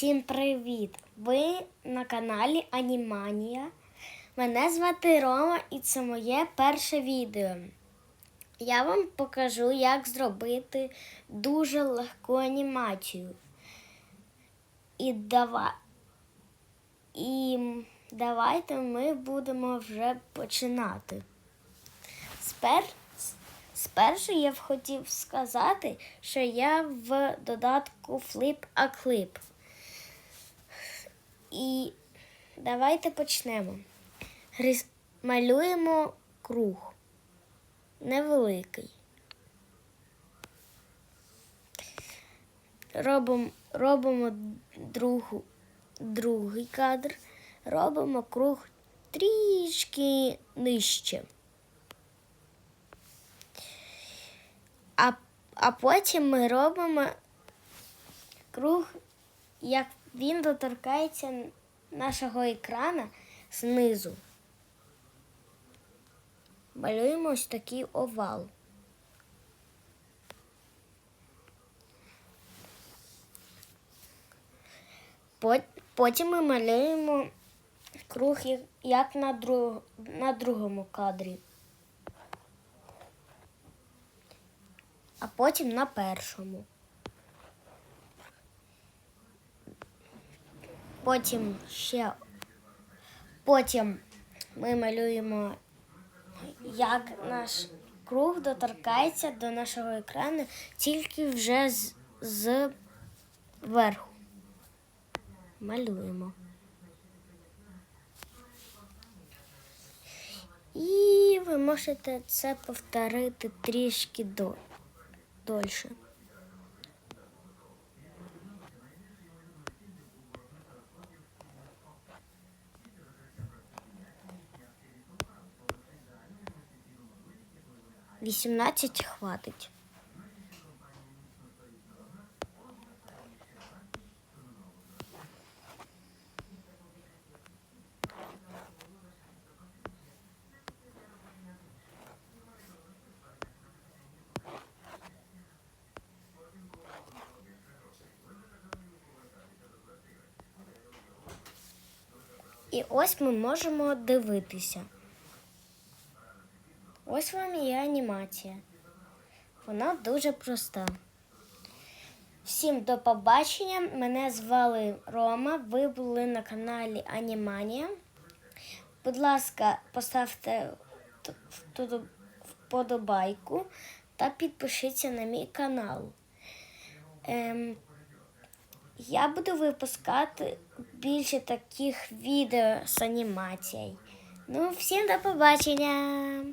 Всім привіт! Ви на каналі Аніманія. Мене звати Рома і це моє перше відео. Я вам покажу, як зробити дуже легку анімацію. І, дава... і давайте ми будемо вже починати. Спер... Спершу я б хотів сказати, що я в додатку Flip a Clip. І давайте почнемо. Рис... Малюємо круг. Невеликий. Робимо, робимо другу, другий кадр. Робимо круг трішки нижче. А, а потім ми робимо круг, як він доторкається нашого екрана знизу. Малюємо ось такий овал. Потім ми малюємо круг як- на, друг, на другому кадрі. а потім на першому. Потім ще потім ми малюємо, як наш круг доторкається до нашого екрану тільки вже з, з верху. Малюємо. І ви можете це повторити трішки до дольше. Вісімнадцять хватить. І ось ми можемо дивитися. Ось вам і анімація. Вона дуже проста. Всім до побачення. Мене звали Рома. Ви були на каналі Аніманія. Будь ласка, поставте вподобайку та підпишіться на мій канал. Ем, я буду випускати більше таких відео з анімацією. Ну, всім до побачення!